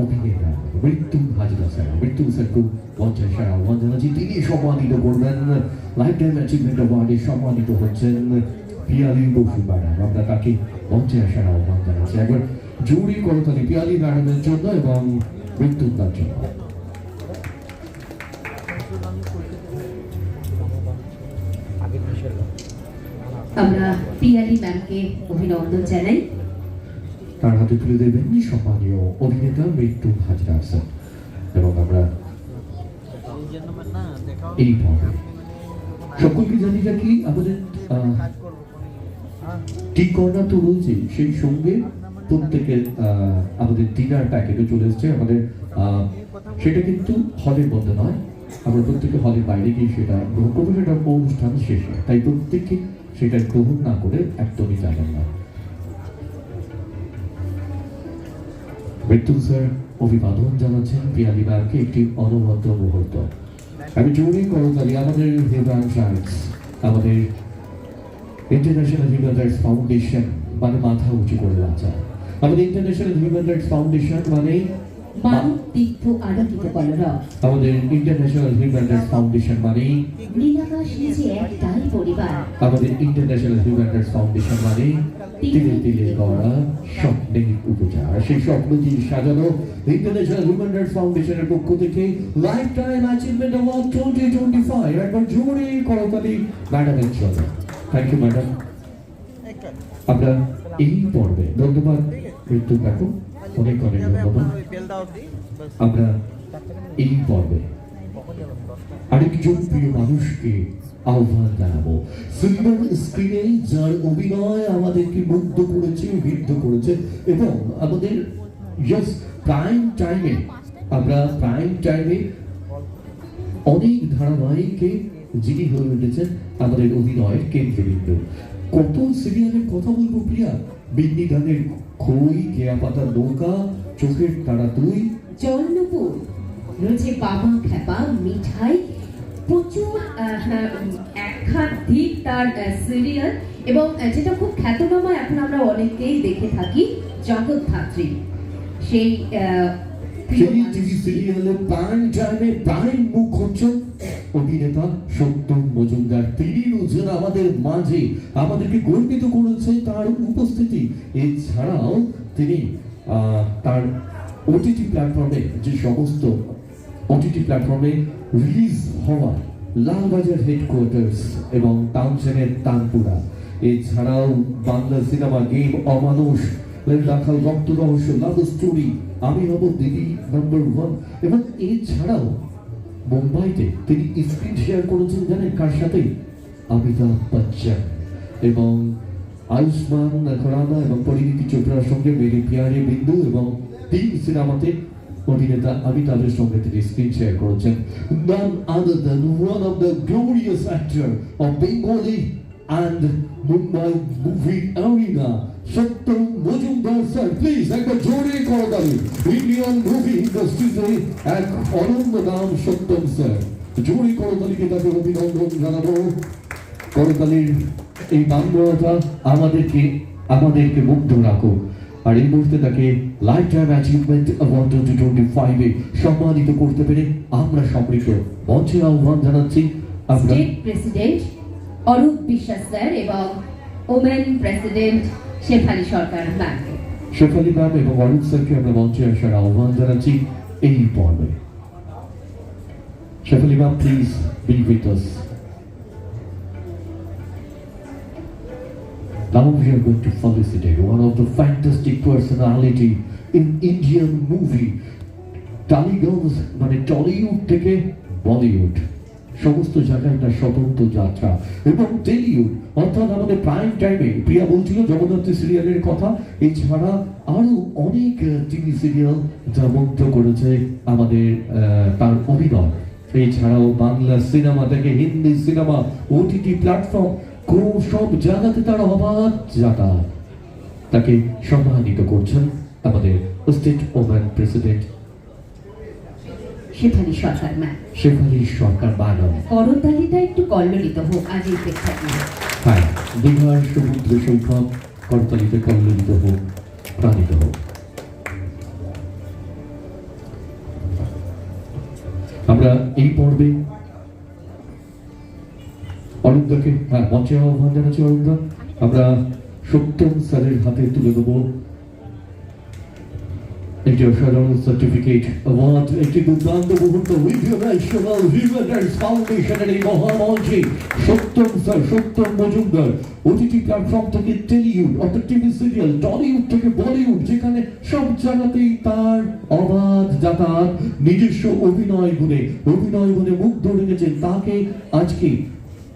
অভিনেতা মৃত্যু হাজরা স্যার মৃত্যু স্যারকে পঞ্চাশ সারা জানাচ্ছি তিনি সম্মানিত করবেন। লাইফ টাইম অ্যাচিভমেন্ট অ্যাওয়ার্ডে সম্মানিত হচ্ছেন পিয়ালি বসু ম্যাডাম। আমরা তাকে পঞ্চাশ সারা আহ্বান জানাচ্ছি একবার জরুরি করতালি পিয়ালি ম্যাডামের জন্য এবং মৃত্যু তার জন্য। আমরা পিয়ালি ম্যামকে অভিনন্দন জানাই। তার হাতে তুলে দেবেন সম্মানীয় অভিনেতা মৃত্যু হাজরা স্যার এবং আমরা এই পর্বে সকলকে জানি কি আমাদের টি তো রয়েছে সেই সঙ্গে প্রত্যেকের আমাদের ডিনার প্যাকেটও চলে এসছে। আমাদের সেটা কিন্তু হলের মধ্যে নয়। আমরা প্রত্যেকে হলের বাইরে গিয়ে সেটা গ্রহণ করব। সেটা অনুষ্ঠান শেষে। তাই প্রত্যেকে সেটা গ্রহণ না করে একদমই যাবেন না। মৃত্যু স্যার অভিবাদন জানাচ্ছেন পিয়ালি ম্যামকে একটি অনবদ্য মুহূর্ত। আমি জরুরি করতালি আমাদের হিউম্যান রাইটস আমাদের ইন্টারন্যাশনাল হিউম্যান রাইটস ফাউন্ডেশন মানে মাথা উঁচু করে বাঁচা আমাদের ইন্টারন্যাশনাল হিউম্যান রাইটস ফাউন্ডেশন মানে আমাদের ইন্টারন্যাশনাল হিউম্যান রাইটস ফাউন্ডেশন মানে আমাদের ইন্টারন্যাশনাল হিউম্যান রাইটস ফাউন্ডেশন মানে তিলে তিলে গড়া স্বপ্নের উপচার। সেই স্বপ্ন দিয়ে সাজানো? ইন্টারন্যাশনাল হিউম্যান রাইটস ফাউন্ডেশনের পক্ষ থেকে life time achievement award twenty twenty five একবার জোরে করতালি ম্যাডামের জন্য। Thank you madam. আমরা এই পর্বে ধন্যবাদ। মৃত্যু কাকু, অনেক অনেক ধন্যবাদ। আমরা এই পর্বে আরেকজন প্রিয় মানুষকে আহ্বান সিলভার স্ক্রিনে যার অভিনয় আমাদেরকে মুগ্ধ করেছে, বিদ্ধ করেছে এবং আমাদের জাস্ট প্রাইম টাইমে আমরা প্রাইম টাইমে অনেক ধারাবাহিকে যিনি হয়ে উঠেছেন, আমাদের অভিনয়ের কেন্দ্রবিন্দু। কত সিরিয়ালের কথা বলব প্রিয়া? বিন্দি গানের খই, কেয়া পাতার নৌকা, চোখের তারা তুই। জলনুপুর রয়েছে বাবা খেপা, মিঠাই প্রচুর হ্যাঁ, একাধিক তার সিরিয়াল এবং যেটা খুব খ্যাতনামা এখন আমরা অনেককেই দেখে থাকি জগৎধাত্রী সেই সেই টিভি সিরিয়ালে প্রাইম টাইমে প্রাইম মুখ হচ্ছেন অভিনেতা সত্যম মজুমদার। তিনি রয়েছেন আমাদের মাঝে। আমাদেরকে গর্বিত করেছে তার উপস্থিতি। এছাড়াও তিনি তার ওটিটি প্ল্যাটফর্মে যে সমস্ত ওটিটি প্ল্যাটফর্মে রিলিজ হওয়া লালবাজার হেডকোয়ার্টার্স এবং টাউনশনের তানপুরা এছাড়াও বাংলা সিনেমা গেম অমানুষ রাখাল রক্ত রহস্য লাভ স্টোরি আমি হব দিদি নাম্বার ওয়ান এবং এছাড়াও মুম্বাইতে তিনি স্ক্রিন শেয়ার করেছেন জানেন কার সাথে অমিতাভ বচ্চন। এবং আয়ুষ্মান খুরানা এবং পরিণীতি চোপড়ার সঙ্গে মেরে পিয়ারে বিন্দু এবং তিন সিনেমাতে অভিনেতা অমিতাভের সঙ্গে তিনি স্ক্রিন শেয়ার করেছেন। None other than one of the glorious actor of Bengali and Mumbai movie arena Satyam Majumdar sir please একবার জোরে করতালি ইন্ডিয়ান মুভি ইন্ডাস্ট্রিতে এক অনন্য নাম, সত্যম স্যার জোরে করতালিকে তাকে অভিনন্দন জানাব। করতালির এই বাংলাটা আমাদেরকে আমাদেরকে মুগ্ধ রাখো। আর এই মুহূর্তে তাকে life time achievement award twenty twenty ফাইভে সম্মানিত করতে পেরে আমরা সমৃদ্ধ মঞ্চে আহ্বান জানাচ্ছি। State president Arup Biswas sir এবং ওমেন প্রেসিডেন্ট শেফালি সরকার ম্যামকে শেফালি ম্যাম এবং অরুণ স্যারকে আমরা মঞ্চে আসার আহ্বান জানাচ্ছি এই পর্বে। Shefali ma'am please be with us Now we are going to felicitate one of the fantastic personality in Indian movie. Tollygunge মানে টলিউড থেকে বলিউড সমস্ত জায়গায় তার স্বতন্ত্র যাত্রা এবং টেলিউড অর্থাৎ আমাদের প্রাইম টাইমে প্রিয়া বলছিল জগন্নাথী সিরিয়ালের কথা, এছাড়া আরও অনেক টিভি সিরিয়াল যা মুগ্ধ করেছে আমাদের তার অভিনয় এছাড়াও বাংলা সিনেমা থেকে হিন্দি সিনেমা ওটিটি প্ল্যাটফর্ম তার অবাধ তাকে সম্মানিত করছেন আমাদের state woman president. Sarkar Sarkar করতালিটা একটু হোক আজ এই হ্যাঁ দীঘার সমুদ্র সম্ভব করতালিতে কল্লিত হোক প্রাণিত হোক। আমরা এই পর্বে অরুণদাকে হ্যাঁ মঞ্চে আহ্বান জানাচ্ছি অরুণদা আমরা সত্যম স্যারের হাতে তুলে দেবো একটি অসাধারণ সার্টিফিকেট অ্যাওয়ার্ড একটি দুর্দান্ত মুহূর্ত ফাউন্ডেশনের এই মহামঞ্চে Satyam sir Satyam Majumdar OTT platform থেকে টেলিউড অর্থাৎ টিভি সিরিয়াল টলিউড থেকে বলিউড যেখানে সব জায়গাতেই তার অবাধ যাতায়াত, নিজস্ব অভিনয় গুণে অভিনয় গুণে মুগ্ধ রেখেছেন। তাকে আজকে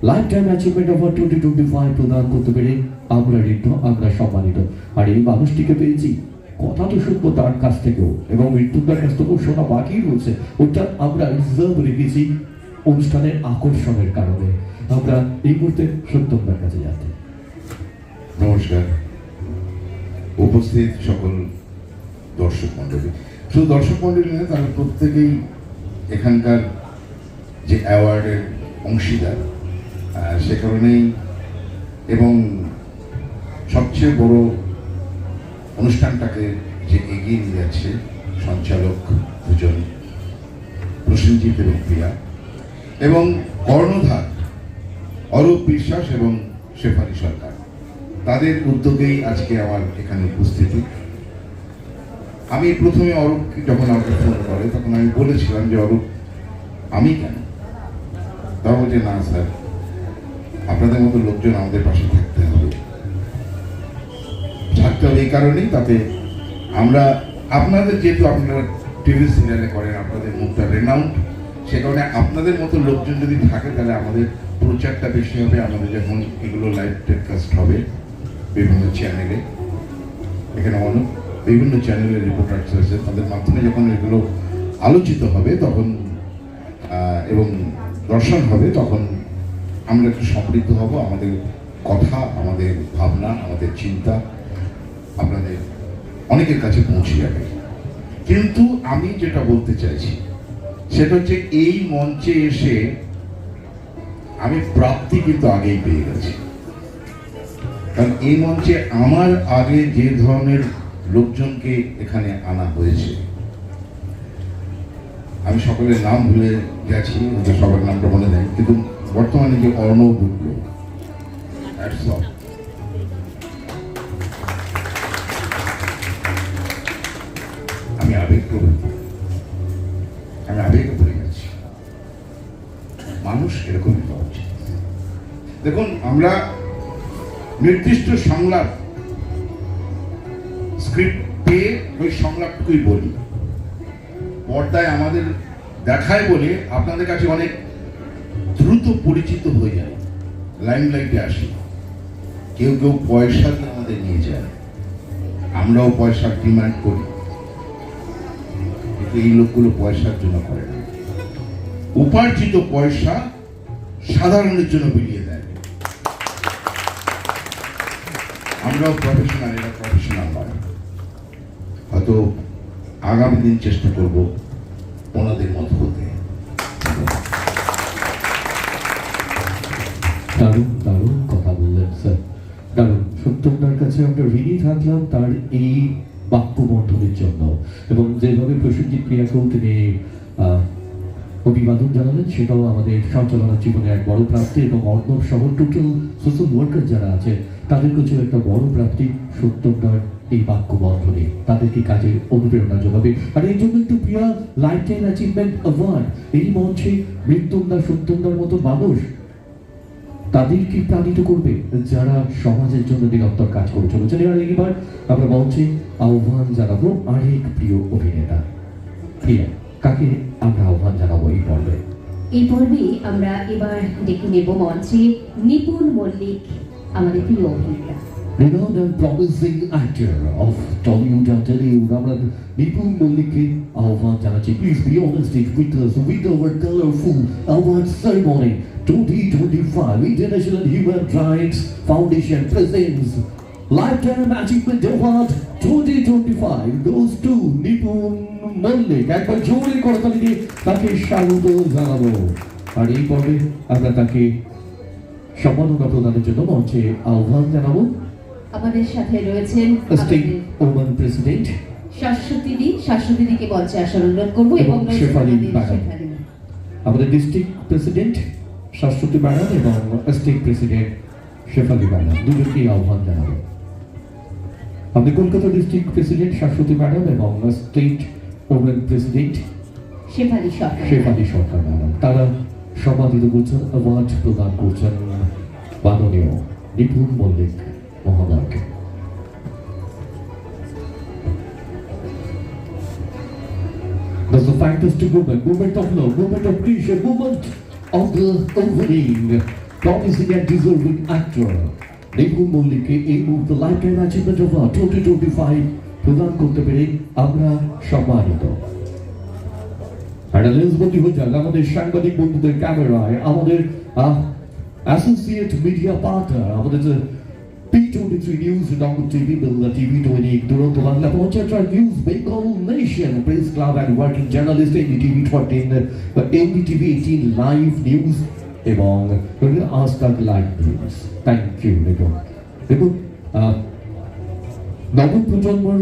life time achievement offer twenty twenty five প্রদান করতে পেরে আমরা ঋদ্ধ, আমরা সম্মানিত। আর এই মানুষটিকে পেয়েছি। কথা তো শুনব তার কাছ থেকেও। এবং মৃত্যুদার কাছ থেকেও শোনা বাকি রয়েছে। ওটা আমরা রিজার্ভ রেখেছি অনুষ্ঠানের আকর্ষণের কারণে। আমরা এই মুহূর্তে সত্যমদার কাছে যাচ্ছি। নমস্কার। উপস্থিত সকল দর্শক মণ্ডলী। শুধু দর্শক মণ্ডলী তারা প্রত্যেকেই এখানকার যে অ্যাওয়ার্ডের অংশীদার সে কারণেই এবং সবচেয়ে বড় অনুষ্ঠানটাকে যে এগিয়ে নিয়ে যাচ্ছে সঞ্চালক দুজন, প্রসেনজিৎ এবং প্রিয়া, এবং কর্ণধার অরূপ বিশ্বাস এবং শেফালি সরকার। তাদের উদ্যোগেই আজকে আমার এখানে উপস্থিতি। আমি প্রথমে অরূপ যখন আমাকে ফোন করে, তখন আমি বলেছিলাম যে, অরূপ, আমি কেন? তারা যে না, স্যার আপনাদের মতো লোকজন আমাদের পাশে থাকতে হবে। থাকতে হবে এই কারণেই তাতে আমরা আপনাদের যেহেতু আপনারা টিভি সিরিয়ালে করেন, আপনাদের মুখটা রেনাউন্ড সে কারণে আপনাদের মতো লোকজন যদি থাকে তাহলে আমাদের প্রচারটা বেশি হবে, আমাদের যখন এগুলো লাইভ টেলিকাস্ট হবে বিভিন্ন চ্যানেলে এখানে অনেক বিভিন্ন চ্যানেলের রিপোর্টার্স আছে, তাদের মাধ্যমে যখন এগুলো আলোচিত হবে তখন এবং দর্শন হবে তখন আমরা একটু সমৃদ্ধ হব, আমাদের কথা, আমাদের ভাবনা, আমাদের চিন্তা আপনাদের অনেকের কাছে পৌঁছে যাবে। কিন্তু আমি যেটা বলতে চাইছি, সেটা হচ্ছে এই মঞ্চে এসে আমি প্রাপ্তি কিন্তু আগেই পেয়ে গেছি। কারণ এই মঞ্চে আমার আগে যে ধরনের লোকজনকে এখানে আনা হয়েছে, আমি সকলের নাম ভুলে গেছি সবার নামটা মনে নেই, কিন্তু বর্তমানে যে অর্ণব আমি আবেগ আমি আবেগে পড়ে গেছি মানুষ এরকমই হওয়া উচিত। দেখুন, আমরা নির্দিষ্ট সংলাপ স্ক্রিপ্ট পেয়ে ওই সংলাপটুকুই বলি। পর্দায় আমাদের দেখায় বলে আপনাদের কাছে অনেক দ্রুত পরিচিত হয়ে যায়। লাইমলাইটে আসি। কেউ কেউ পয়সা আমাদের নিয়ে যায়। আমরাও পয়সার ডিমান্ড করি। এই লোকগুলো পয়সার জন্য করে না। উপার্জিত পয়সা সাধারণের জন্য বিলিয়ে দেয়। আমরাও প্রফেশনাল এরা প্রফেশনাল নয়। হয়তো আগামী দিন চেষ্টা করব দারুণ দারুণ কথা বললেন, স্যার। দারুণ সত্যমদার কাছে আমরা ঋণী থাকলাম তার এই বাক্যবন্ধনের জন্য। এবং যেভাবে প্রসেনজিৎ ক্রিয়াকেও তিনি অভিবাদন জানালেন, সেটাও আমাদের সঞ্চালনার জীবনে এক বড় প্রাপ্তি। এবং অর্ণব সহ টোটাল সোশ্যাল ওয়ার্কার যারা আছে, তাদের কাছেও একটা বড় প্রাপ্তি সত্যমদার এই বাক্য বন্ধনে তাদেরকে কাজে অনুপ্রেরণা যোগাবে। আর এই জন্য একটু Priya life time achievement award এই মঞ্চে মৃত্যুন্দা সত্যমদার মতো মানুষ তাদেরকে প্রাণিত করবে, যারা সমাজের জন্য নিরন্তর কাজ করে চলেছেন। এবার এবার আমরা মঞ্চে আহ্বান জানাব আরেক প্রিয় অভিনেতা। কাকে আমরা আহ্বান জানাব এই পর্বে? এই পর্বে আমরা এবার ডেকে নেব মঞ্চে নিপুণ মল্লিক, আমাদের প্রিয় অভিনেতা। Renowned and promising actor of Tollywood and Tollywood আমরা নিপুণ মল্লিককে আহ্বান জানাচ্ছি please be on stage with us with our colorful award ceremony 2025 International Human Rights Foundation presents Lifetime Achievement Award 2025 goes to Nipun Mallick একবার জোরে করতালি দিয়ে তাকে স্বাগত জানাব আর এই পর্বে আমরা তাকে সম্মাননা প্রদানের জন্য মঞ্চে আহ্বান জানাব আমাদের সাথে রয়েছেন স্টেট ওমান প্রেসিডেন্ট মঞ্চে আসার অনুরোধ করব এবং শেফালি আমাদের শেফালি ম্যাডাম। আমাদের ডিস্ট্রিক্ট প্রেসিডেন্ট শাশ্বতী ম্যাডাম এবং স্টেট প্রেসিডেন্ট শেফালি ম্যাডাম দুজনকেই আহ্বান জানাব। আমাদের Kolkata district president Shashwati madam এবং state women president Shefali Sarkar. Shefali Sarkar madam তারা সম্মানিত করছেন অ্যাওয়ার্ড প্রদান করছেন মাননীয় নিপুণ মল্লিক। মহোদয়কে There's a fantastic movement, movement of love, movement of appreciation, movement of the opening, promising and deserving actor. Nipun মল্লিককে এই মুহূর্তে life time achievement of twenty twenty five প্রদান করতে পেরে আমরা সম্মানিত একটা লেন্সবন্দি হয়ে যাক আমাদের সাংবাদিক বন্ধুদের ক্যামেরায় আমাদের অ্যাসোসিয়েট মিডিয়া পার্টনার আমাদের যে টোয়েন্টি দুরন্ত Bangla panchayat news Bengal nation press club and working journalist ND TV thirteen ND TV eighteen live news এবং আজ তাক লাইভ নিউজ প্রজন্মর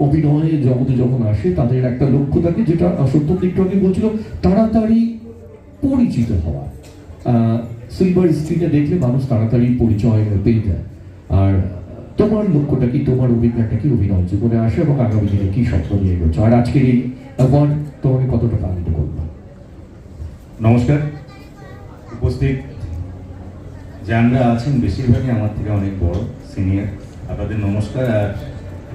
অভিনয়ে জগতে যখন আসে, তাদের একটা লক্ষ্য থাকে, যেটা সত্য আগে বলছিল, তাড়াতাড়ি পরিচিত হওয়া। সিলভার স্ক্রিনে দেখলে মানুষ তাড়াতাড়ি পরিচয় পেয়ে যায়। আর তোমার লক্ষ্যটা কি? তোমার অভিজ্ঞতা কি? অভিনয় জীবনে আসে এবং আগামী দিনে কি স্বপ্ন নিয়ে এগোচ্ছ? আর আজকের এই অ্যাওয়ার্ড তোমাকে কতটা আনন্দ করবে? নমস্কার। উপস্থিত যারা আছেন, বেশিরভাগই আমার থেকে অনেক বড় সিনিয়র আপনাদের নমস্কার, আর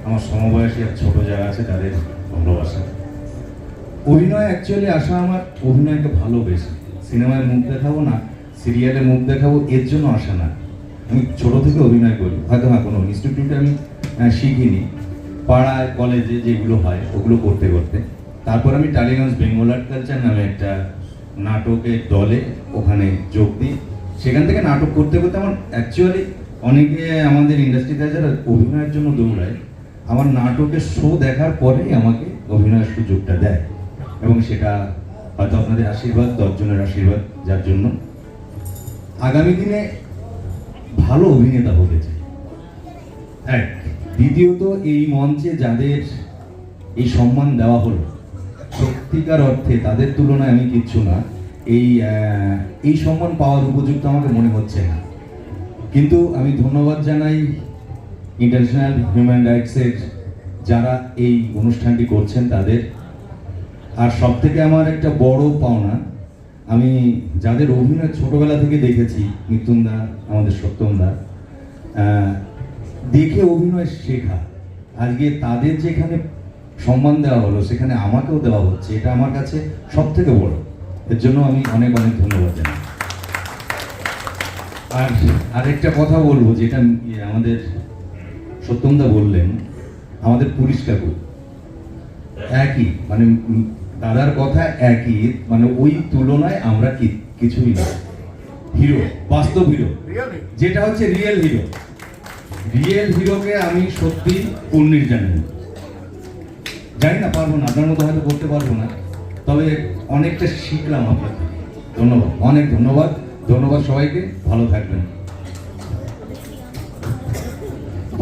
আমার সমবয়সী আর ছোট যারা আছে, তাদের ভালোবাসা। অভিনয় অ্যাকচুয়ালি আসা আমার অভিনয়কে ভালোবেসে। সিনেমায় মুখ দেখাবো না সিরিয়ালে মুখ দেখাবো, এর জন্য আসা না। আমি ছোট থেকে অভিনয় করি। হয়তো হ্যাঁ কোনো ইনস্টিটিউটে আমি শিখিনি। পাড়ায় কলেজে যেগুলো হয়, ওগুলো করতে করতে। তারপর আমি টালিগঞ্জ বেঙ্গল আর্ট কালচার নামে একটা নাটকের দলে ওখানে যোগ দিই। সেখান থেকে নাটক করতে করতে আমার অ্যাকচুয়ালি অনেকে আমাদের ইন্ডাস্ট্রিতে যারা অভিনয়ের জন্য দৌড়ায়। আমার নাটকের শো দেখার পরেই আমাকে অভিনয়ের সুযোগটা দেয়। এবং সেটা হয়তো আপনাদের আশীর্বাদ, দশজনের আশীর্বাদ, যার জন্য। আগামী দিনে ভালো অভিনেতা হতে চাই। এক, দ্বিতীয়ত এই মঞ্চে যাদের এই সম্মান দেওয়া হলো, সত্যিকার অর্থে তাদের তুলনায় আমি কিচ্ছু না। এই এই সম্মান পাওয়ার উপযুক্ত আমাকে মনে হচ্ছে না। কিন্তু আমি ধন্যবাদ জানাই ইন্টারন্যাশনাল হিউম্যান রাইটসের যারা এই অনুষ্ঠানটি করছেন তাদের। আর সব থেকে আমার একটা বড় পাওনা আমি যাদের অভিনয় ছোটবেলা থেকে দেখেছি মিতুন দা আমাদের সত্যম দা আহ, দেখে অভিনয় শেখা। আজকে তাদের যেখানে সম্মান দেওয়া হলো সেখানে আমাকেও দেওয়া হচ্ছে এটা আমার কাছে সব থেকে বড়। এর জন্য আমি অনেক অনেক ধন্যবাদ জানাই। আর আরেকটা কথা বলব যেটা আমাদের সত্যমদা বললেন আমাদের কাকু। একই মানে দাদার কথা একই মানে ওই তুলনায় আমরা কি কিছুই না। হিরো বাস্তব হিরো। যেটা হচ্ছে রিয়েল হিরো রিয়েল হিরোকে আমি সত্যি কর্নির জানি জানি না পারব না আপনার মতো হয়তো করতে পারব না। তবে অনেকটা শিখলাম আপনার থেকে ধন্যবাদ। অনেক ধন্যবাদ। ধন্যবাদ সবাইকে। ভালো থাকবেন।